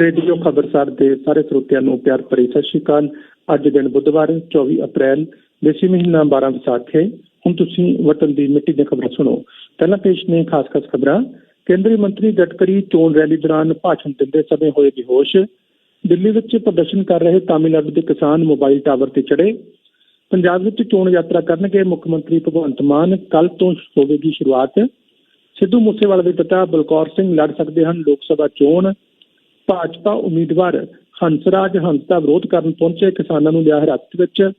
Radio ਖਬਰਸਾਰ ਦੇ ਸਾਰੇ ਸਰੋਤਿਆਂ ਨੂੰ ਪਿਆਰ ਭਰੀ ਸਤਿ ਸ਼੍ਰੀ ਅਕਾਲ। ਅੱਜ ਦਿਨ ਬੁੱਧਵਾਰ 24 ਅਪ੍ਰੈਲ, ਦੇਸੀ ਮਹੀਨਾ 12 ਵਿਸਾਖ। ਹੈ ਹੁਣ ਤੁਸੀਂ ਵਤਨ ਦੀ ਮਿੱਟੀ ਦੀਆਂ ਖਬਰਾਂ ਸੁਣੋ। ਪਹਿਲਾਂ ਪੇਸ਼ ਨੇ ਖਾਸ ਖਾਸ ਖਬਰਾਂ। ਕੇਂਦਰੀ ਮੰਤਰੀ ਗਡਕਰੀ ਚੋਣ ਰੈਲੀ ਦੌਰਾਨ ਭਾਸ਼ਣ ਦਿੰਦੇ ਸਮੇਂ ਹੋਏ ਬੇਹੋਸ਼। ਦਿੱਲੀ ਵਿੱਚ ਪ੍ਰਦਰਸ਼ਨ ਕਰ ਰਹੇ ਤਾਮਿਲਨਾਡੂ ਦੇ ਕਿਸਾਨ ਮੋਬਾਈਲ ਟਾਵਰ ਤੇ ਚੜੇ ਪੰਜਾਬ ਵਿੱਚ ਚੋਣ ਯਾਤਰਾ ਕਰਨਗੇ ਮੁੱਖ ਮੰਤਰੀ ਭਗਵੰਤ ਮਾਨ। ਕੱਲ ਤੋਂ ਹੋਵੇਗੀ ਸ਼ੁਰੂਆਤ। ਸਿੱਧੂ ਮੂਸੇਵਾਲਾ ਦੇ ਪਿਤਾ ਬਲਕੌਰ ਸਿੰਘ ਲੜ ਸਕਦੇ ਹਨ ਲੋਕ ਸਭਾ ਚੋਣ। ਭਾਜਪਾ ਉਮੀਦਵਾਰ ਹੰਸਰਾਜ ਹੰਸ ਦਾ ਵਿਰੋਧ ਕਰਨ ਪਹੁੰਚੇ ਕਿਸਾਨਾਂ ਨੂੰ ਲਿਆ ਹਿਰਾਸਤ ਵਿੱਚ।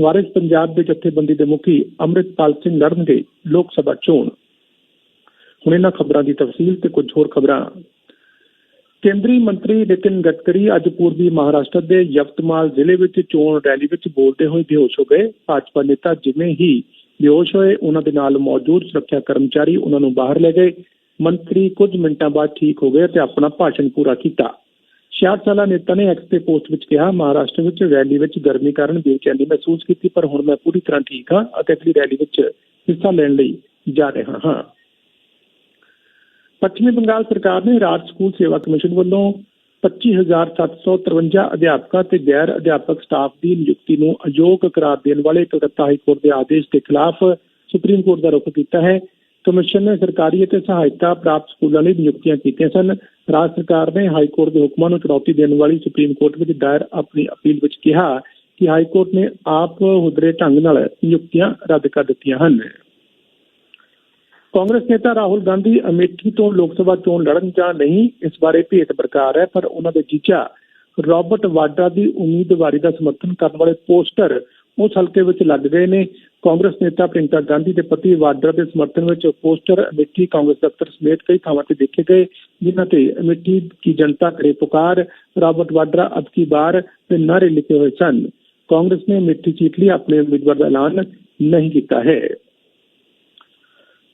ਵਾਰਿਸ ਪੰਜਾਬ ਦੇ ਜਥੇਬੰਦੀ ਦੇ ਮੁਖੀ ਅੰਮ੍ਰਿਤਪਾਲ ਸਿੰਘ ਲੜਨਗੇ ਲੋਕ ਸਭਾ ਚੋਣ। ਹੁਣ ਇਹਨਾਂ ਖਬਰਾਂ ਦੀ ਤਫਸੀਲ ਤੇ ਕੁਝ ਹੋਰ ਖਬਰਾਂ। ਕੇਂਦਰੀ ਮੰਤਰੀ ਨਿਤਿਨ ਗਡਕਰੀ ਅੱਜ ਪੂਰਬੀ ਮਹਾਰਾਸ਼ਟਰ ਦੇ ਯਵਤਮਾਲ ਜ਼ਿਲ੍ਹੇ ਵਿੱਚ ਚੋਣ ਰੈਲੀ ਵਿੱਚ ਬੋਲਦੇ ਹੋਏ ਬੇਹੋਸ਼ ਹੋ ਗਏ। ਭਾਜਪਾ ਨੇਤਾ ਜਿਵੇਂ ਹੀ ਬੇਹੋਸ਼ ਹੋਏ, ਉਹਨਾਂ ਦੇ ਨਾਲ ਮੌਜੂਦ ਸੁਰੱਖਿਆ ਕਰਮਚਾਰੀ ਉਹਨਾਂ ਨੂੰ ਬਾਹਰ ਲੈ ਗਏ। ਮੰਤਰੀ ਕੁਝ ਮਿੰਟਾਂ ਬਾਅਦ ਠੀਕ ਹੋ ਗਏ ਤੇ ਆਪਣਾ ਭਾਸ਼ਣ ਪੂਰਾ ਕੀਤਾ। 66 ਸਾਲਾ ਨੇਤਾ ਨੇ ਐਕਸ ਤੇ ਪੋਸਟ ਵਿੱਚ ਕਿਹਾ, ਮਹਾਰਾਸ਼ਟਰ ਵਿੱਚ ਰੈਲੀ ਵਿੱਚ ਗਰਮੀ ਕਾਰਨ ਬੇਚੈਨੀ ਮਹਿਸੂਸ ਕੀਤੀ, ਪਰ ਹੁਣ ਮੈਂ ਪੂਰੀ ਤਰ੍ਹਾਂ ਠੀਕ ਹਾਂ ਅਤੇ ਅਗਲੀ ਰੈਲੀ ਵਿੱਚ ਹਿੱਸਾ ਲੈਣ ਲਈ ਜਾ ਰਿਹਾ ਹਾਂ। ਪੱਛਮੀ ਬੰਗਾਲ ਸਰਕਾਰ ਨੇ ਰਾਜ ਸਕੂਲ ਸੇਵਾ ਕਮਿਸ਼ਨ ਵੱਲੋਂ 25753 ਅਧਿਆਪਕਾਂ ਤੇ ਗੈਰ ਅਧਿਆਪਕ ਸਟਾਫ ਦੀ ਨਿਯੁਕਤੀ ਨੂੰ ਅਯੋਗ ਕਰਾਰ ਦੇਣ ਵਾਲੇ ਕਲਕੱਤਾ ਹਾਈ ਕੋਰਟ ਦੇ ਆਦੇਸ਼ ਦੇ ਖਿਲਾਫ ਸੁਪਰੀਮ ਕੋਰਟ ਦਾ ਰੁਖ ਕੀਤਾ ਹੈ। ਕਮਿਸ਼ਨ ਨੇ ਸਰਕਾਰੀ ਅਤੇ ਸਹਾਇਤਾ ਪ੍ਰਾਪਤ ਸਕੂਲਾਂ ਲਈ ਨਿਯੁਕਤੀਆਂ ਕੀਤੀਆਂ ਸਨ। ਰਾਜ ਸਰਕਾਰ ਨੇ ਹਾਈ ਕੋਰਟ ਦੇ ਹੁਕਮਾਂ ਨੂੰ ਚੁਣੌਤੀ ਦੇਣ ਵਾਲੀ ਸੁਪਰੀਮ ਕੋਰਟ ਵਿੱਚ ਦਾਇਰ ਆਪਣੀ ਅਪੀਲ ਵਿੱਚ ਕਿਹਾ ਕਿ ਹਾਈ ਕੋਰਟ ਨੇ ਆਪ ਹੁਦਰੇ ਢੰਗ ਨਾਲ ਨਿਯੁਕਤੀਆਂ ਰੱਦ ਕਰ ਦਿੱਤੀਆਂ ਹਨ। ਕਾਂਗਰਸ ਨੇਤਾ ਰਾਹੁਲ ਗਾਂਧੀ ਅਮੇਠੀ ਤੋਂ ਲੋਕ ਸਭਾ ਚੋਣ ਲੜਨ ਜਾਂ ਨਹੀਂ, ਇਸ ਬਾਰੇ ਭੇਤ ਬਰਕਰਾਰ ਹੈ, ਪਰ ਉਹਨਾਂ ਦੇ ਜੀਜਾ ਰਾਬਰਟ ਵਾਡਰਾ ਦੀ ਉਮੀਦਵਾਰੀ ਦਾ ਸਮਰਥਨ ਕਰਨ ਵਾਲੇ ਪੋਸਟਰ ਉਸ ਹਲਕੇ ਵਿੱਚ ਲੱਗ ਗਏ ਨੇ। ਕਾਂਗਰਸ ਨੇਤਾ ਪ੍ਰਿੰਕਾ ਗਾਂਧੀ ਦੇ ਪਤੀ ਵਾਡਰਾ ਦੇ ਸਮਰਥਨ ਵਿੱਚ ਪੋਸਟਰ ਅਮੇਠੀ ਕਾਂਗਰਸ ਦਫ਼ਤਰ ਸਮੇਤ ਕਈ ਥਾਵਾਂ ਤੇ ਦੇਖੇ ਗਏ, ਜਿਨ੍ਹਾਂ ਤੇ ਅਮੇਠੀ ਕੀ ਜਨਤਾ ਕਰੇ ਪੁਕਾਰ, ਰਾਬਰਟ ਵਾਡਰਾ ਅਬ ਕੀ ਬਾਰ ਤੇ ਨਾਰੇ ਲਿਖੇ ਹੋਏ ਸਨ। ਕਾਂਗਰਸ ਨੇ ਅਮੇਠੀ ਸੀਟ ਲਈ ਆਪਣੇ ਉਮੀਦਵਾਰ ਦਾ ਐਲਾਨ ਨਹੀਂ ਕੀਤਾ ਹੈ।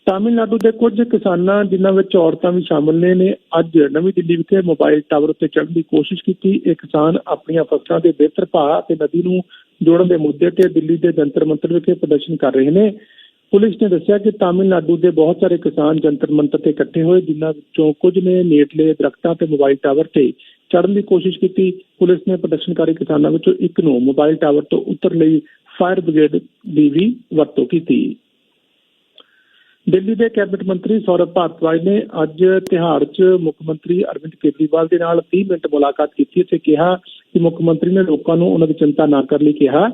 ਤਾਮਿਲਨਾਡੂ ਦੇ ਕੁਝ ਕਿਸਾਨਾਂ, ਜਿਨ੍ਹਾਂ ਵਿੱਚ ਔਰਤਾਂ ਵੀ ਸ਼ਾਮਲ ਨੇ ਨੇ ਅੱਜ ਨਵੀਂ ਦਿੱਲੀ ਵਿਖੇ ਮੋਬਾਈਲ ਟਾਵਰ ਉੱਤੇ ਚੜ੍ਹਨ ਦੀ ਕੋਸ਼ਿਸ਼ ਕੀਤੀ। ਇਹ ਕਿਸਾਨ ਆਪਣੀਆਂ ਫਸਲਾਂ ਦੇ ਬਿਹਤਰ ਭਾਅ ਅਤੇ ਨਦੀ ਨੂੰ ਜੋੜਨ ਦੇ ਮੁੱਦੇ ਤੇ ਦਿੱਲੀ ਦੇ ਜੰਤਰ ਮੰਤਰ ਵਿਖੇ ਪ੍ਰਦਰਸ਼ਨ ਕਰ ਰਹੇ ਨੇ। ਪੁਲਿਸ ਨੇ ਦੱਸਿਆ ਕਿ ਤਾਮਿਲਨਾਡੂ ਦੇ ਬਹੁਤ ਸਾਰੇ ਕਿਸਾਨ ਜੰਤਰ ਮੰਤਰ ਤੇ ਇਕੱਠੇ ਹੋਏ, ਜਿਨ੍ਹਾਂ ਵਿੱਚੋਂ ਕੁਝ ਨੇ ਨੇੜਲੇ ਦਰਖਤਾਂ ਤੇ ਮੋਬਾਈਲ ਟਾਵਰ ਤੇ ਚੜ੍ਹਨ ਦੀ ਕੋਸ਼ਿਸ਼ ਕੀਤੀ। ਪੁਲਿਸ ਨੇ ਪ੍ਰਦਰਸ਼ਨਕਾਰੀ ਕਿਸਾਨਾਂ ਵਿੱਚੋਂ ਇੱਕ ਨੂੰ ਮੋਬਾਈਲ ਟਾਵਰ ਤੋਂ ਉਤਰ ਲਈ ਫਾਇਰ ਬ੍ਰਿਗੇਡ ਦੀ ਵੀ ਵਰਤੋਂ ਕੀਤੀ। ਦਿੱਲੀ ਦੇ ਕੈਬਨਿਟ ਮੰਤਰੀ ਸੌਰਵ ਭਾਰਤਵਾਜ ਨੇ ਅੱਜ ਤਿਹਾੜ 'ਚ ਮੁੱਖ ਮੰਤਰੀ ਅਰਵਿੰਦ ਕੇਜਰੀਵਾਲ ਦੇ ਨਾਲ 30 ਮਿੰਟ ਮੁਲਾਕਾਤ ਕੀਤੀ ਤੇ ਕਿਹਾ ਕਿ ਮੁੱਖ ਮੰਤਰੀ ਨੇ ਲੋਕਾਂ ਨੂੰ ਉਹਨਾਂ ਦੀ ਚਿੰਤਾ ਨਾ ਕਰਨ ਲਈ ਕਿਹਾ।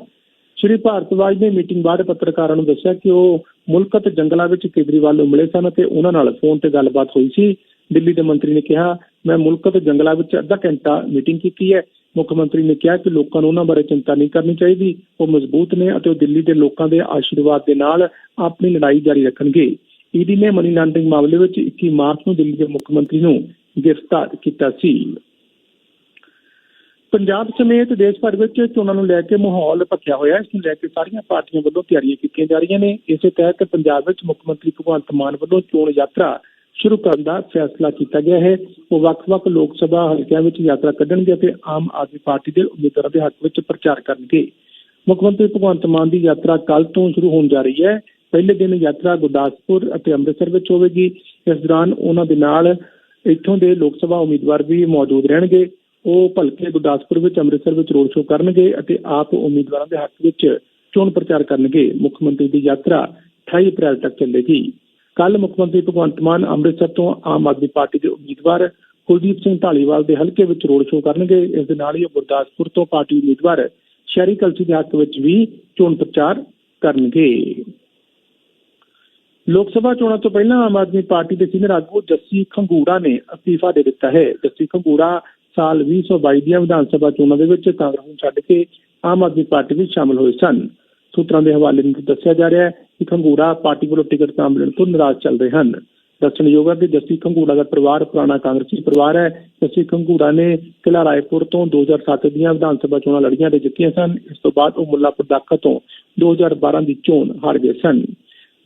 ਸ਼੍ਰੀ ਭਾਰਤਵਾਜ ਨੇ ਮੀਟਿੰਗ ਬਾਅਦ ਪੱਤਰਕਾਰਾਂ ਨੂੰ ਦੱਸਿਆ ਕਿ ਉਹ ਮੁਲਕ ਅਤੇ ਜੰਗਲਾਂ ਵਿੱਚ ਕੇਜਰੀਵਾਲ ਨੂੰ ਮਿਲੇ ਸਨ ਤੇ ਉਹਨਾਂ ਨਾਲ ਫੋਨ ਤੇ ਗੱਲਬਾਤ ਹੋਈ ਸੀ। ਦਿੱਲੀ ਦੇ ਮੰਤਰੀ ਨੇ ਕਿਹਾ, ਮੈਂ ਮੁਲਕ ਅਤੇ ਜੰਗਲਾਂ ਵਿੱਚ ਅੱਧਾ ਘੰਟਾ ਮੀਟਿੰਗ ਕੀਤੀ ਹੈ। ਮੁੱਖ ਮੰਤਰੀ ਨੇ ਕਿਹਾ ਕਿ ਲੋਕਾਂ ਨੂੰ ਉਹਨਾਂ ਬਾਰੇ ਚਿੰਤਾ ਨਹੀਂ ਕਰਨੀ ਚਾਹੀਦੀ। ਉਹ ਮਜ਼ਬੂਤ ਨੇ ਅਤੇ ਉਹ ਦਿੱਲੀ ਦੇ ਲੋਕਾਂ ਦੇ ਆਸ਼ੀਰਵਾਦ ਦੇ ਨਾਲ ਆਪਣੀ ਲੜਾਈ ਜਾਰੀ ਰੱਖਣਗੇ। ਈਡੀ ਨੇ ਮਨੀ ਲਾਂਡਰਿੰਗ ਮਾਮਲੇ ਵਿੱਚ 21 ਮਾਰਚ ਨੂੰ ਦਿੱਲੀ ਦੇ ਮੁੱਖ ਮੰਤਰੀ ਨੂੰ ਗ੍ਰਿਫਤਾਰ ਕੀਤਾ ਸੀ। ਪੰਜਾਬ ਸਮੇਤ ਦੇਸ਼ ਭਰ ਵਿੱਚ ਚੋਣਾਂ ਨੂੰ ਲੈ ਕੇ ਮਾਹੌਲ ਭਖਿਆ ਹੋਇਆ ਹੈ। ਇਸ ਨੂੰ ਲੈ ਕੇ ਸਾਰੀਆਂ ਪਾਰਟੀਆਂ ਵੱਲੋਂ ਤਿਆਰੀਆਂ ਕੀਤੀਆਂ ਜਾ ਰਹੀਆਂ ਨੇ। ਇਸੇ ਤਹਿਤ ਪੰਜਾਬ ਵਿੱਚ ਮੁੱਖ ਮੰਤਰੀ ਭਗਵੰਤ ਮਾਨ ਵੱਲੋਂ ਚੋਣ ਯਾਤਰਾ ਸ਼ੁਰੂ ਕਰਨ ਦਾ ਫੈਸਲਾ ਕੀਤਾ ਗਿਆ ਹੈ। ਉਹ ਵੱਖ-ਵੱਖ ਲੋਕ ਸਭਾ ਹਲਕਿਆਂ ਵਿੱਚ ਯਾਤਰਾ ਕੱਢਣਗੇ ਅਤੇ ਆਮ ਆਦਮੀ ਪਾਰਟੀ ਦੇ ਉਮੀਦਵਾਰਾਂ ਦੇ ਹੱਕ ਵਿੱਚ ਪ੍ਰਚਾਰ ਕਰਨਗੇ। ਮੁੱਖ ਮੰਤਰੀ ਭਗਵੰਤ ਮਾਨ ਦੀ ਯਾਤਰਾ ਕੱਲ ਤੋਂ ਸ਼ੁਰੂ ਹੋਣ ਜਾ ਰਹੀ ਹੈ। ਪਹਿਲੇ ਦਿਨ ਯਾਤਰਾ ਗੁਰਦਾਸਪੁਰ ਅਤੇ ਅੰਮ੍ਰਿਤਸਰ ਵਿੱਚ ਹੋਵੇਗੀ। ਇਸ ਦੌਰਾਨ ਉਹਨਾਂ ਦੇ ਨਾਲ ਇੱਥੋਂ ਦੇ ਲੋਕ ਸਭਾ ਉਮੀਦਵਾਰ ਵੀ ਮੌਜੂਦ ਰਹਿਣਗੇ। ਉਹ ਭਲਕੇ ਗੁਰਦਾਸਪੁਰ ਵਿੱਚ, ਅੰਮ੍ਰਿਤਸਰ ਵਿੱਚ ਰੋਡ ਸ਼ੋਅ ਕਰਨਗੇ ਅਤੇ ਆਪ ਉਮੀਦਵਾਰਾਂ ਦੇ ਹੱਕ ਵਿੱਚ ਚੋਣ ਪ੍ਰਚਾਰ ਕਰਨਗੇ। ਮੁੱਖ ਮੰਤਰੀ ਦੀ ਯਾਤਰਾ 28 ਅਪ੍ਰੈਲ ਤੱਕ ਚੱਲੇਗੀ। ਕੱਲ ਮੁੱਖ ਮੰਤਰੀ ਭਗਵੰਤ ਮਾਨ ਅੰਮ੍ਰਿਤਸਰ ਤੋਂ ਆਮ ਆਦਮੀ ਪਾਰਟੀ ਦੇ ਉਮੀਦਵਾਰ ਕੁਲਦੀਪ ਸਿੰਘ ਢਾਲੀਵਾਲ ਦੇ ਹਲਕੇ ਵਿੱਚ ਰੋਡ ਸ਼ੋਅ ਕਰਨਗੇ। ਇਸ ਦੇ ਨਾਲ ਹੀ ਉਹ ਗੁਰਦਾਸਪੁਰ ਤੋਂ ਪਾਰਟੀ ਉਮੀਦਵਾਰ ਸ਼ਹਿਰੀ ਕਲਸੀ ਦੇ ਹੱਕ ਵਿੱਚ ਵੀ ਚੋਣ ਪ੍ਰਚਾਰ ਕਰਨਗੇ। ਲੋਕ ਸਭਾ ਚੋਣਾਂ ਤੋਂ ਪਹਿਲਾਂ ਆਮ ਆਦਮੀ ਪਾਰਟੀ ਦੇ ਸੀਨੀਅਰ ਆਗੂ ਜੱਸੀ ਖੰਗੂੜਾ ਨੇ ਅਸਤੀਫਾ ਦੇ ਦਿੱਤਾ ਹੈ। ਜੱਸੀ ਖੰਗੂੜਾ ਸਾਲ 2022 ਦੀਆਂ ਵਿਧਾਨ ਸਭਾ ਚੋਣਾਂ ਦੇ ਵਿੱਚ ਕਾਂਗਰਸ ਨੂੰ ਛੱਡ ਕੇ ਆਮ ਆਦਮੀ ਪਾਰਟੀ ਵਿੱਚ ਸ਼ਾਮਲ ਹੋਏ ਸਨ। ਸੂਤਰਾਂ ਦੇ ਹਵਾਲੇ ਨਾਲ ਦੱਸਿਆ ਜਾ ਰਿਹਾ ਹੈ ਕਿ ਖੰਗੂੜਾ ਪਾਰਟੀ ਵੱਲੋਂ ਟਿਕਟ ਨਾ ਮਿਲਣ ਤੋਂ ਨਾਰਾਜ਼ ਚੱਲ ਰਹੇ ਹਨ। ਦੱਸਣਯੋਗ ਹੈ ਕਿ ਜੱਸੀ ਖੰਗੂੜਾ ਦਾ ਪਰਿਵਾਰ ਪੁਰਾਣਾ ਕਾਂਗਰਸੀ ਪਰਿਵਾਰ ਹੈ। ਜੱਸੀ ਖੰਗੂੜਾ ਨੇ ਕਿਲਾ ਰਾਏਪੁਰ ਤੋਂ 2007 ਦੀਆਂ ਵਿਧਾਨ ਸਭਾ ਚੋਣਾਂ ਲੜੀਆਂ ਤੇ ਜਿੱਤੀਆਂ ਸਨ। ਇਸ ਤੋਂ ਬਾਅਦ ਉਹ ਮੁੱਲਾਪੁਰ ਦਾਖਾ ਤੋਂ 2012 ਦੀ ਚੋਣ ਹਾਰ ਗਏ ਸਨ।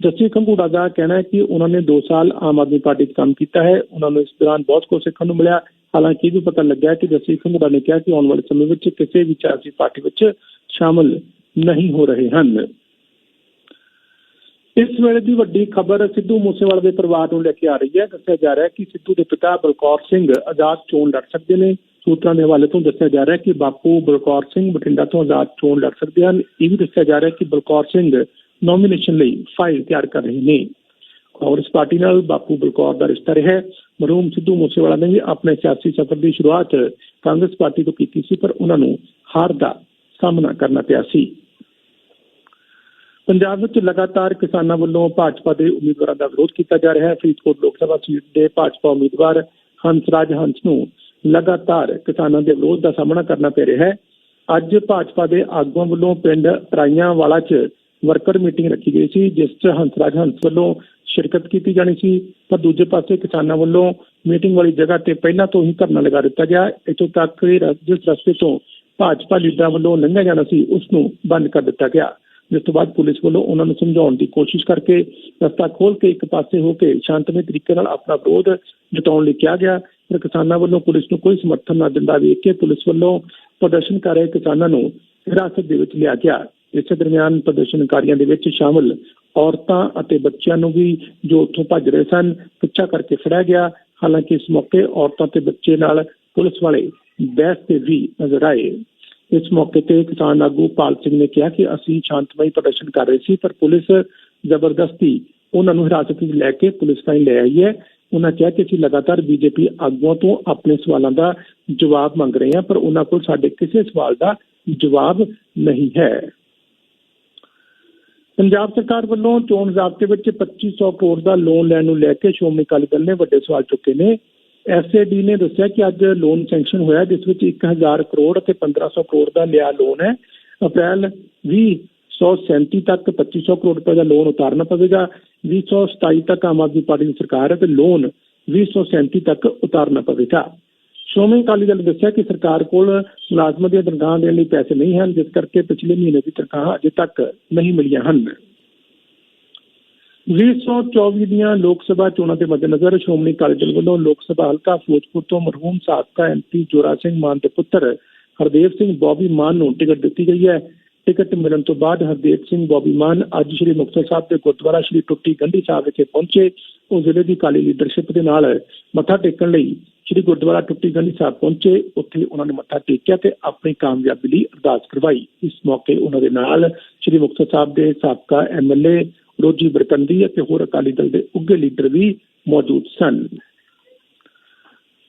ਜੱਸੀ ਖੰਗੂੜਾ ਦਾ ਕਹਿਣਾ ਹੈ ਕਿ ਉਹਨਾਂ ਨੇ 2 ਸਾਲ ਆਮ ਆਦਮੀ ਪਾਰਟੀ 'ਚ ਕੰਮ ਕੀਤਾ ਹੈ। ਉਹਨਾਂ ਨੂੰ ਇਸ ਦੌਰਾਨ ਬਹੁਤ ਕੁਝ ਸਿੱਖਣ ਨੂੰ ਮਿਲਿਆ। ਹਾਲਾਂਕਿ ਇਹ ਵੀ ਪਤਾ ਲੱਗਿਆ ਕਿ ਜੱਸੀ ਖੰਗੂੜਾ ਨੇ ਕਿਹਾ ਕਿ ਆਉਣ ਵਾਲੇ ਸਮੇਂ ਵਿੱਚ ਕਿਸੇ ਵੀ ਸਿਆਸੀ ਪਾਰਟੀ ਵਿੱਚ ਸ਼ਾਮਲ ਨਹੀਂ ਹੋ ਰਹੇ ਹਨ। ਇਸ ਵੇਲੇ ਦੀ ਵੱਡੀ ਖਬਰ ਸਿੱਧੂ ਮੂਸੇਵਾਲੇ ਦੇ ਪਰਿਵਾਰ ਨੂੰ ਲੈ ਕੇ ਆ ਰਹੀ ਹੈ। ਦੱਸਿਆ ਜਾ ਰਿਹਾ ਹੈ ਕਿ ਸਿੱਧੂ ਦੇ ਪਿਤਾ ਬਲਕੌਰ ਸਿੰਘ ਆਜ਼ਾਦ ਚੋਣ ਲੜ ਸਕਦੇ ਨੇ। ਸੂਤਰਾਂ ਦੇ ਹਵਾਲੇ ਤੋਂ ਦੱਸਿਆ ਜਾ ਰਿਹਾ ਹੈ ਕਿ ਬਾਪੂ ਬਲਕੌਰ ਸਿੰਘ ਬਠਿੰਡਾ ਤੋਂ ਆਜ਼ਾਦ ਚੋਣ ਲੜ ਸਕਦੇ ਹਨ। ਇਹ ਵੀ ਦੱਸਿਆ ਜਾ ਰਿਹਾ ਹੈ ਕਿ ਬਲਕੌਰ ਸਿੰਘ ਨੋਮੀਨੇਸ਼ਨ ਲਈ ਫਾਈਲ ਤਿਆਰ ਕਰ ਰਹੇ ਨੇ। ਕਾਂਗਰਸ ਪਾਰਟੀ ਨਾਲ ਬਾਪੂ ਬਲਕੌਰ ਦਾ ਰਿਸ਼ਤਾ ਰਿਹਾ ਹੈ। ਮਰਹੂਮ ਸਿੱਧੂ ਮੂਸੇਵਾਲਾ ਨੇ ਵੀ ਆਪਣੇ ਸਿਆਸੀ ਸਫ਼ਰ ਦੀ ਸ਼ੁਰੂਆਤ ਕਾਂਗਰਸ ਪਾਰਟੀ ਤੋਂ ਕੀਤੀ ਸੀ, ਪਰ ਉਹਨਾਂ ਨੂੰ ਹਾਰ ਦਾ ਸਾਹਮਣਾ ਕਰਨਾ ਪਿਆ ਸੀ। ਪੰਜਾਬ ਵਿੱਚ ਲਗਾਤਾਰ ਕਿਸਾਨਾਂ ਵੱਲੋਂ ਭਾਜਪਾ ਦੇ ਉਮੀਦਵਾਰਾਂ ਦਾ ਵਿਰੋਧ ਕੀਤਾ ਜਾ ਰਿਹਾ ਹੈ। ਫਰੀਦਕੋਟ ਲੋਕ ਸਭਾ ਸੀਟ ਦੇ ਭਾਜਪਾ ਉਮੀਦਵਾਰ ਹੰਸਰਾਜ ਹੰਸ ਨੂੰ ਲਗਾਤਾਰ ਕਿਸਾਨਾਂ ਦੇ ਵਿਰੋਧ ਦਾ ਸਾਹਮਣਾ ਕਰਨਾ ਪੈ ਰਿਹਾ ਹੈ। ਅੱਜ ਭਾਜਪਾ ਦੇ ਆਗੂਆਂ ਵੱਲੋਂ ਪਿੰਡ ਰਾਈਆਂ ਵਾਲਾ 'ਚ ਵਰਕਰ ਮੀਟਿੰਗ ਰੱਖੀ ਗਈ ਸੀ, ਜਿਸ 'ਚ ਹੰਸਰਾਜ ਹੰਸ ਵੱਲੋਂ ਸ਼ਿਰਕਤ ਕੀਤੀ ਜਾਣੀ ਸੀ। ਪਰ ਦੂਜੇ ਪਾਸੇ ਕਿਸਾਨਾਂ ਵੱਲੋਂ ਮੀਟਿੰਗ ਵਾਲੀ ਜਗ੍ਹਾ ਤੇ ਪਹਿਲਾਂ ਤੋਂ ਹੀ ਧਰਨਾ ਲਗਾ ਦਿੱਤਾ ਗਿਆ। ਇੱਥੋਂ ਤੱਕ ਕਿ ਜਿਸ ਰਸਤੇ ਤੋਂ ਭਾਜਪਾ ਲੀਡਰਾਂ ਵੱਲੋਂ ਲੰਘਿਆ ਜਾਣਾ ਸੀ, ਉਸ ਨੂੰ ਬੰਦ ਕਰ ਦਿੱਤਾ ਗਿਆ। ਜਿਸ ਤੋਂ ਬਾਅਦ ਪੁਲਿਸ ਵੱਲੋਂ ਉਹਨਾਂ ਨੂੰ ਸਮਝਾਉਣ ਦੀ ਕੋਸ਼ਿਸ਼ ਕਰਕੇ ਰਸਤਾ ਖੋਲ ਕੇ ਇੱਕ ਪਾਸੇ ਹੋ ਕੇ ਸ਼ਾਂਤਮਈ ਤਰੀਕੇ ਨਾਲ ਆਪਣਾ ਵਿਰੋਧ ਜਤਾਉਣ ਲਈ ਕਿਹਾ ਗਿਆ ਪਰ ਕਿਸਾਨਾਂ ਵੱਲੋਂ ਪੁਲਿਸ ਨੂੰ ਕੋਈ ਸਮਰਥਨ ਨਾ ਦਿੰਦਾ ਵੇਖ ਕੇ ਪੁਲਿਸ ਵੱਲੋਂ ਪ੍ਰਦਰਸ਼ਨ ਕਰ ਰਹੇ ਕਿਸਾਨਾਂ ਨੂੰ ਹਿਰਾਸਤ ਦੇ ਵਿੱਚ ਲਿਆ ਗਿਆ। ਇਸੇ ਦਰਮਿਆਨ ਪ੍ਰਦਰਸ਼ਨਕਾਰੀਆਂ ਦੇ ਵਿੱਚ ਸ਼ਾਮਲ ਔਰਤਾਂ ਅਤੇ ਬੱਚਿਆਂ ਨੂੰ ਵੀ ਜੋ ਉੱਥੋਂ ਭੱਜ ਰਹੇ ਸਨ, ਪਿੱਛਾ ਕਰਕੇ ਫੜਿਆ ਗਿਆ। ਹਾਲਾਂਕਿ ਇਸ ਮੌਕੇ ਔਰਤਾਂ ਤੇ ਬੱਚੇ ਨਾਲ ਪੁਲਿਸ ਵਾਲੇ ਬਹਿਸ ਤੇ ਵੀ ਨਜ਼ਰ ਆਏ। ਇਸ ਮੌਕੇ ਤੇ ਕਿਸਾਨ ਆਗੂ ਪਾਲ ਸਿੰਘ ਨੇ ਕਿਹਾ ਕਿ ਅਸੀਂ ਸ਼ਾਂਤਮਈ ਪ੍ਰਦਰਸ਼ਨ ਕਰ ਰਹੇ ਸੀ, ਪਰ ਪੁਲਿਸ ਜ਼ਬਰਦਸਤੀ ਉਹਨਾਂ ਨੂੰ ਹਿਰਾਸਤ ਵਿੱਚ ਲੈ ਕੇ ਪੁਲਿਸ ਤਾਈਂ ਲੈ ਆਈ ਹੈ। ਉਹਨਾਂ ਕਿਹਾ ਕਿ ਅਸੀਂ ਲਗਾਤਾਰ ਬੀਜੇਪੀ ਆਗੂਆਂ ਤੋਂ ਆਪਣੇ ਸਵਾਲਾਂ ਦਾ ਜਵਾਬ ਮੰਗ ਰਹੇ ਹਾਂ, ਪਰ ਉਹਨਾਂ ਕੋਲ ਸਾਡੇ ਕਿਸੇ ਸਵਾਲ ਦਾ ਜਵਾਬ ਨਹੀਂ ਹੈ। ਪੰਜਾਬ ਸਰਕਾਰ ਵੱਲੋਂ ਚੋਣ ਜ਼ਾਬਤੇ ਵਿੱਚ 2500 ਕਰੋੜ ਦਾ ਲੋਨ ਲੈਣ ਨੂੰ ਲੈ ਕੇ ਸ਼੍ਰੋਮਣੀ ਅਕਾਲੀ ਦਲ ਨੇ ਵੱਡੇ ਸਵਾਲ ਚੁੱਕੇ ਨੇ। ਐਸਏਡੀ ਨੇ ਦੱਸਿਆ ਕਿ ਅੱਜ ਲੋਨ ਸੈਂਕਸ਼ਨ ਹੋਇਆ ਜਿਸ ਵਿੱਚ 1000 ਕਰੋੜ ਅਤੇ 1500 ਕਰੋੜ ਦਾ ਲਿਆ ਲੋਨ ਹੈ। ਅਪ੍ਰੈਲ 2037 ਤੱਕ 2500 ਕਰੋੜ ਰੁਪਏ ਦਾ ਲੋਨ ਉਤਾਰਨਾ ਪਵੇਗਾ। 2027 ਤੱਕ ਆਮ ਆਦਮੀ ਪਾਰਟੀ ਦੀ ਸਰਕਾਰ ਹੈ ਤੇ ਲੋਨ 2037 ਤੱਕ ਉਤਾਰਨਾ ਪਵੇਗਾ। ਸ਼੍ਰੋਮਣੀ ਅਕਾਲੀ ਦਲ ਨੇ ਦੱਸਿਆ ਕਿ ਸਰਕਾਰ ਕੋਲ ਮੁਲਾਜ਼ਮਾਂ ਦੀਆਂ ਤਨਖਾਹਾਂ ਦੇਣ ਲਈ ਪੈਸੇ ਨਹੀਂ ਹਨ, ਜਿਸ ਕਰਕੇ ਪਿਛਲੇ ਮਹੀਨੇ ਦੀ ਤਨਖਾਹਾਂ ਅਜੇ ਤੱਕ ਨਹੀਂ ਮਿਲੀਆਂ ਹਨ। 2024 ਦੀਆਂ ਲੋਕ ਸਭਾ ਚੋਣਾਂ ਦੇ ਮੱਦੇਨਜ਼ਰ ਸ਼੍ਰੋਮਣੀ ਅਕਾਲੀ ਦਲ ਵੱਲੋਂ ਲੋਕ ਸਭਾ ਹਲਕਾ ਫਿਰੋਜ਼ਪੁਰ ਤੋਂ ਮਰਹੂਮ ਸਾਬਕਾ ਐਮਪੀ ਜੋਰਾ ਸਿੰਘ ਮਾਨ ਦੇ ਪੁੱਤਰ ਹਰਦੇਵ ਸਿੰਘ ਬੋਬੀ ਮਾਨ ਨੂੰ ਟਿਕਟ ਦਿੱਤੀ ਗਈ ਹੈ। ਟਿਕਟ ਮਿਲਣ ਤੋਂ ਬਾਅਦ ਹਰਦੇਵ ਸਿੰਘ ਬੋਬੀ ਮਾਨ ਅੱਜ ਸ਼੍ਰੀ ਮੁਕਤਸਰ ਸਾਹਿਬ ਦੇ ਗੁਰਦੁਆਰਾ ਸ਼੍ਰੀ ਟੁੱਟੀ ਗੰਢੀ ਸਾਹਿਬ ਵਿਖੇ ਪਹੁੰਚੇ। ਉਹ ਜ਼ਿਲ੍ਹੇ ਦੀ ਕਾਲੀ ਲੀਡਰਸ਼ਿਪ ਦੇ ਨਾਲ ਮੱਥਾ ਟੇਕਣ ਲਈ ਸ਼੍ਰੀ ਗੁਰਦੁਆਰਾ ਟੁੱਟੀ ਗੰਢੀ ਸਾਹਿਬ ਪਹੁੰਚੇ। ਉੱਥੇ ਉਹਨਾਂ ਨੇ ਮੱਥਾ ਟੇਕਿਆ ਤੇ ਆਪਣੀ ਕਾਮਯਾਬੀ ਲਈ ਅਰਦਾਸ ਕਰਵਾਈ। ਇਸ ਮੌਕੇ ਉਹਨਾਂ ਦੇ ਨਾਲ ਸ਼੍ਰੀ ਮੁਕਤਸਰ ਸਾਹਿਬ ਦੇ ਸਾਬਕਾ ਐਮਐਲਏ ਰੋਜੀ ਬਰਕੰਦੀ ਅਤੇ ਹੋਰ ਅਕਾਲੀ ਦਲ ਦੇ ਉੱਘੇ ਲੀਡਰ ਵੀ ਮੌਜੂਦ ਸਨ।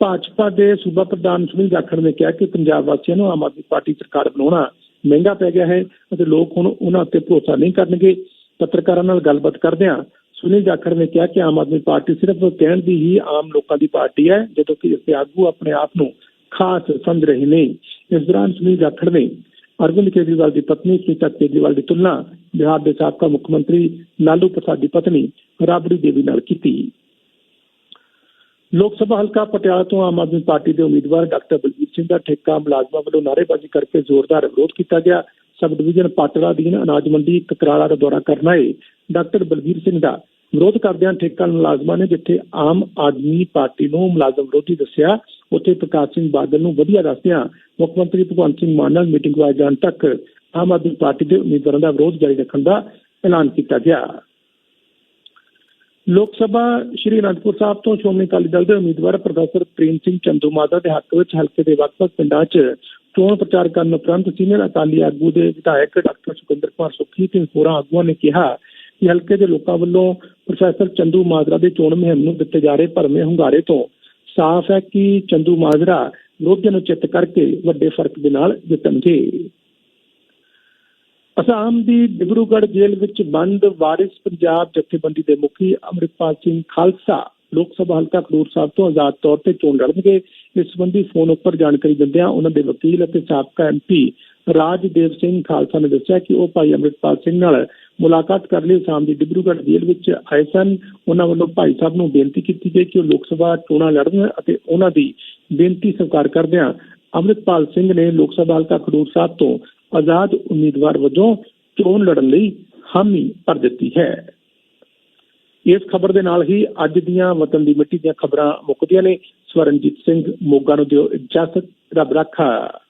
ਭਾਜਪਾ ਦੇ ਸੂਬਾ ਪ੍ਰਧਾਨ ਸੁਨੀਲ ਜਾਖੜ ਨੇ ਕਿਹਾ ਕਿ ਪੰਜਾਬ ਵਾਸੀਆਂ ਨੂੰ ਆਮ ਆਦਮੀ ਪਾਰਟੀ ਸਰਕਾਰ ਬਣਾਉਣਾ ਮਹਿੰਗਾ ਪੈ ਗਿਆ ਹੈ ਅਤੇ ਲੋਕ ਹੁਣ ਉਹਨਾਂ ਉੱਤੇ ਭਰੋਸਾ ਨਹੀਂ ਕਰਨਗੇ। ਪੱਤਰਕਾਰਾਂ ਨਾਲ ਗੱਲਬਾਤ ਕਰਦਿਆਂ ਸੁਨੀਲ ਜਾਖੜ ਨੇ ਕਿਹਾ ਕਿ ਆਮ ਆਦਮੀ ਪਾਰਟੀ ਸਿਰਫ ਕਹਿਣ ਦੀ ਹੀ ਆਮ ਲੋਕਾਂ ਦੀ ਪਾਰਟੀ ਹੈ, ਜਦੋਂ ਕਿ ਇਸ ਦੇ ਆਗੂ ਆਪਣੇ ਆਪ ਨੂੰ ਖਾਸ ਸਮਝ ਰਹੇ ਨੇ। ਇਸ ਦੌਰਾਨ ਸੁਨੀਲ ਜਾਖੜ ਨੇ ਅਰਵਿੰਦ ਕੇਜਰੀਵਾਲ ਦੀ ਪਤਨੀ ਸੁਨੀਤਾ ਕੇਜਰੀਵਾਲ ਦੀ ਤੁਲਨਾ ਬਿਹਾਰ ਦੇ ਸਾਬਕਾ ਮੁੱਖ ਮੰਤਰੀ ਲਾਲੂ ਪ੍ਰਸਾਦ ਦੀ ਪਤਨੀ ਰਾਬੜੀ ਨਾਲ ਕੀਤੀ। ਲੋਕ ਸਭਾ ਹਲਕਾ ਪਟਿਆਲਾ ਤੋਂ ਆਮ ਆਦਮੀ ਪਾਰਟੀ ਦੇ ਉਮੀਦਵਾਰ ਡਾਕਟਰ ਬਲਬੀਰ ਸਿੰਘ ਦਾ ਠੇਕਾ ਮੁਲਾਜ਼ਮਾਂ ਵੱਲੋਂ ਨਾਅਰੇਬਾਜ਼ੀ ਕਰਕੇ ਜ਼ੋਰਦਾਰ ਵਿਰੋਧ ਕੀਤਾ ਗਿਆ। ਸਬ ਡਿਵੀਜ਼ਨ ਪਾਟੜਾ ਅਧੀਨ ਅਨਾਜ ਮੰਡੀ ਕਕਰਾਲਾ ਦਾ ਦੌਰਾ ਕਰਨ ਆਏ ਡਾਕਟਰ ਬਲਬੀਰ ਸਿੰਘ ਦਾ ਵਿਰੋਧ ਕਰਦਿਆਂ ਠੇਕਾ ਮੁਲਾਜ਼ਮਾਂ ਨੇ ਜਿੱਥੇ ਆਮ ਆਦਮੀ ਪਾਰਟੀ ਨੂੰ ਮੁਲਾਜ਼ਮ ਵਿਰੋਧੀ ਦੱਸਿਆ, ਉੱਥੇ ਪ੍ਰਕਾਸ਼ ਸਿੰਘ ਬਾਦਲ ਨੂੰ ਵਧੀਆ ਦੱਸਦਿਆਂ ਮੁੱਖ ਮੰਤਰੀ ਭਗਵੰਤ ਸਿੰਘ ਮਾਨ ਨਾਲ ਮੀਟਿੰਗ ਹੋਏ ਜਾਣ ਤੱਕ ਆਮ ਆਦਮੀ ਪਾਰਟੀ ਦੇ ਉਮੀਦਵਾਰਾਂ ਦਾ ਵਿਰੋਧ ਜਾਰੀ ਰੱਖਣ ਦਾ ਐਲਾਨ ਕੀਤਾ ਗਿਆ। ਲੋਕ ਸਭਾ ਸ਼੍ਰੀ ਅਨੰਦਪੁਰ ਸਾਹਿਬ ਤੋਂ ਸ਼੍ਰੋਮਣੀ ਅਕਾਲੀ ਦਲ ਦੇ ਉਮੀਦਵਾਰ ਪ੍ਰੋਫੈਸਰ ਪ੍ਰੇਮ ਸਿੰਘ ਚੰਦੂਮਾਦਾ ਦੇ ਹੱਕ ਵਿੱਚ ਹਲਕੇ ਦੇ ਵੱਖ-ਵੱਖ ਪਿੰਡਾਂ 'ਚ ਚੋਣ ਪ੍ਰਚਾਰ ਕਰਨ ਉਪਰੰਤ ਸੀਨੀਅਰ ਅਕਾਲੀ ਆਗੂ ਦੇ ਵਿਧਾਇਕ ਡਾਕਟਰ ਸੁਖਿੰਦਰ ਕੁਮਾਰ ਸੁਖੀ ਤੇ ਹੋਰਾਂ ਆਗੂਆਂ ਨੇ ਕਿਹਾ ਕਿ ਹਲਕੇ ਦੇ ਲੋਕਾਂ ਵੱਲੋਂ ਪ੍ਰੋਫੈਸਰ ਚੰਦੂ ਮਾਜਰਾ ਦੇ ਚੋਣ ਮੁਹਿੰਮ ਨੂੰ ਦਿੱਤੇ ਜਾ ਰਹੇ ਭਰਵੇਂ ਹੁੰਗਾਰੇ ਤੋਂ ਸਾਫ਼ ਹੈ ਕਿ ਚੰਦੂ ਮਾਜਰਾ ਵਿਰੋਧੀਆਂ ਨੂੰ ਚਿੱਤ ਕਰਕੇ ਵੱਡੇ ਫ਼ਰਕ ਦੇ ਨਾਲ ਜਿੱਤਣਗੇ। ਅਸਾਮ ਦੀ ਡਿਬਰੂਗੜ੍ਹ ਜੇਲ੍ਹ ਵਿੱਚ ਬੰਦ ਵਾਰਿਸ ਪੰਜਾਬ ਜਥੇਬੰਦੀ ਦੇ ਮੁਖੀ ਅਮਰਿਤਪਾਲ ਸਿੰਘ ਖਾਲਸਾ ਲੋਕ ਸਭਾ ਹਲਕਾ ਖਡੂਰ ਸਾਹਿਬ ਤੋਂ ਆਜ਼ਾਦ ਤੌਰ ਤੇ ਚੋਣ ਲੜਨਗੇ। ਇਸ ਸੰਬੰਧੀ ਫੋਨ ਉੱਪਰ ਜਾਣਕਾਰੀ ਦਿੰਦਿਆਂ ਉਹਨਾਂ ਦੇ ਵਕੀਲ ਅਤੇ ਸਾਬਕਾ ਐਮਪੀ ਰਾਜਦੇਵ ਸਿੰਘ ਖਾਲਸਾ ਨੇ ਦੱਸਿਆ ਕਿ ਉਹ ਭਾਈ ਅਮਰਿਤਪਾਲ ਸਿੰਘ ਨਾਲ ਮੁਲਾਕਾਤ ਕਰਨ ਲਈ ਅਸਾਮ ਦੀ ਡਿਬਰੂਗੜ੍ਹ ਜੇਲ੍ਹ ਵਿੱਚ ਆਏ ਸਨ। ਉਹਨਾਂ ਵੱਲੋਂ ਭਾਈ ਸਾਹਿਬ ਨੂੰ ਬੇਨਤੀ ਕੀਤੀ ਗਈ ਕਿ ਉਹ ਲੋਕ ਸਭਾ ਚੋਣਾਂ ਲੜਨ ਅਤੇ ਉਹਨਾਂ ਦੀ ਬੇਨਤੀ ਸਵੀਕਾਰ ਕਰਦਿਆਂ ਅਮਰਿਤਪਾਲ ਸਿੰਘ ਨੇ ਲੋਕ ਸਭਾ ਹਲਕਾ ਖਡੂਰ ਸਾਹਿਬ ਤੋਂ ਆਜ਼ਾਦ ਉਮੀਦਵਾਰ ਵਜੋਂ ਚੋਣ ਲੜਨ ਲਈ ਹਾਮੀ ਭਰ ਦਿੱਤੀ ਹੈ। ਇਸ ਖਬਰ ਦੇ ਨਾਲ ਹੀ ਅੱਜ ਦੀਆਂ ਵਤਨ ਦੀ ਮਿੱਟੀ ਦੀਆਂ ਖਬਰਾਂ ਮੁੱਕਦੀਆਂ ਨੇ। ਸਵਰਨਜੀਤ ਸਿੰਘ ਮੋਗਾ ਨੂੰ ਦਿਓ ਇਜਾਜ਼ਤ। ਰੱਬ ਰਾਖਾ।